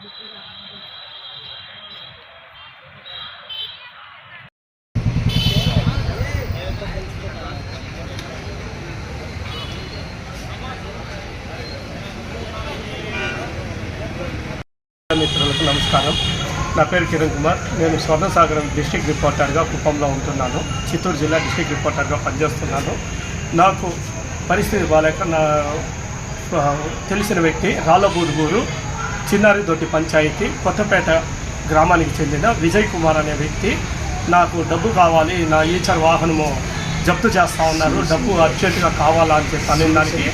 మిత్రులకు నమస్కారం. నా పేరు కిరణ్ కుమార్. నేను స్వర్ణసాగరం డిస్టిక్ రిపోర్టర్గా కుప్పంలో ఉంటున్నాను. చిత్తూరు జిల్లా డిస్టిక్ రిపోర్టర్గా పనిచేస్తున్నాను. నాకు పరిస్థితి బాగాలేక నా తెలిసిన వ్యక్తి రాళ్ళబూదుగూరు చిన్నారిదొడ్డి పంచాయతీ కొత్తపేట గ్రామానికి చెందిన విజయ్ కుమార్ అనే వ్యక్తి నాకు డబ్బు కావాలి నా ఈచర్ వాహనము జప్తు చేస్తా ఉన్నారు డబ్బు అర్జెంటుగా కావాలా అని చెప్పి అనే దానికి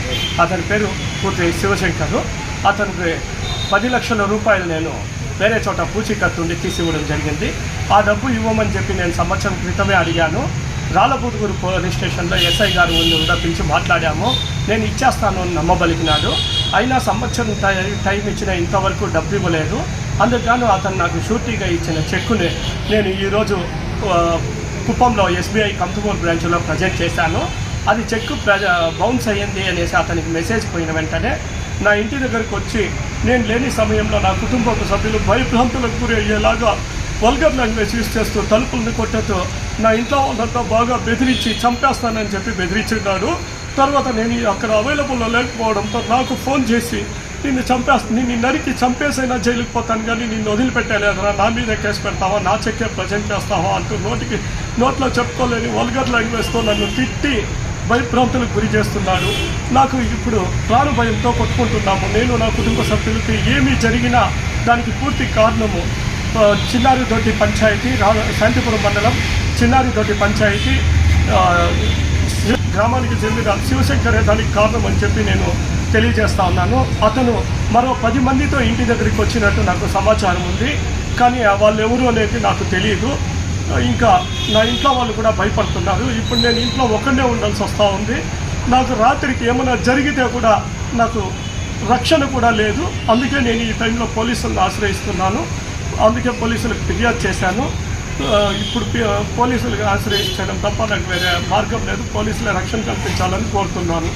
అతని పేరు పూర్తి శివశంకర్. అతనికి పది లక్షల రూపాయలు నేను వేరే చోట పూచీకత్తు ఉండి తీసి ఇవ్వడం జరిగింది. ఆ డబ్బు ఇవ్వమని చెప్పి నేను సంవత్సరం క్రితమే అడిగాను. రాళ్ళబుదుగురు పోలీస్ స్టేషన్లో ఎస్ఐ గారు ముందు కూడా పిలిచి మాట్లాడాము. నేను ఇచ్చేస్తాను అని నమ్మబలికినాడు అయినా సంవత్సరం టై- టైం ఇచ్చిన ఇంతవరకు డబ్బు ఇవ్వలేదు. అందుకు అతను నాకు షూరిటీగా ఇచ్చిన చెక్కుని నేను ఈరోజు కుప్పంలో ఎస్బీఐ కంతుమూరు బ్రాంచ్లో ప్రజెంట్ చేశాను. అది చెక్ బౌన్స్ అయ్యింది అనేసి అతనికి మెసేజ్ పోయిన వెంటనే నా ఇంటి దగ్గరకు వచ్చి నేను లేని సమయంలో నా కుటుంబ సభ్యులు భయభ్రాంతులకు గురి అయ్యేలాగా వల్గర్ లాంగ్వేజ్ యూస్ చేస్తూ తలుపులను కొట్టతో నా ఇంట్లో వాళ్ళంతా బాగా బెదిరించి చంపేస్తానని చెప్పి బెదిరించున్నాడు తర్వాత నేను అక్కడ అవైలబుల్లో లేకపోవడంతో నాకు ఫోన్ చేసి నిన్ను చంపేస్తా నిన్ను నరికి చంపేసైనా జైలుకి పోతాను కానీ నిన్ను వదిలిపెట్టలేదురా నా మీద కేసు పెడతావా నా చెక్కే ప్రజెంట్ చేస్తావా అంటూ నోటికి నోట్లో చెప్పుకోలేని వల్గర్ లాంగ్వేజ్తో నన్ను తిట్టి భయభ్రాంతులకు గురి చేస్తున్నాడు. నాకు ఇప్పుడు ప్రాణ భయంతో కొట్టుకుంటున్నాము. నేను నా కుటుంబ సభ్యులకి ఏమీ జరిగినా దానికి పూర్తి కారణము చిన్నారిదొడ్డి పంచాయతీ రా శాంతిపురం మండలం చిన్నారిదొడ్డి పంచాయతీ గ్రామానికి చెందిన శివశంకరే దానికి కారణం అని చెప్పి నేను తెలియజేస్తా ఉన్నాను. అతను మరో పది మందితో ఇంటి దగ్గరికి వచ్చినట్టు నాకు సమాచారం ఉంది. కానీ వాళ్ళు ఎవరు అనేది నాకు తెలియదు ఇంకా నా ఇంట్లో వాళ్ళు కూడా భయపడుతున్నారు. ఇప్పుడు నేను ఇంట్లో ఒక్కడే ఉండాల్సి వస్తూ ఉంది. నాకు రాత్రికి ఏమైనా జరిగితే కూడా నాకు రక్షణ కూడా లేదు. అందుకే నేను ఈ టైంలో పోలీసులను ఆశ్రయిస్తున్నాను. అందుకే పోలీసులకు ఫిర్యాదు చేశాను. ఇప్పుడు పోలీసులుగా పోలీసులకు ఆశ్రయించడం తప్ప నాకు వేరే మార్గం లేదు. పోలీసుల రక్షణ కల్పించాలని కోరుతున్నాను.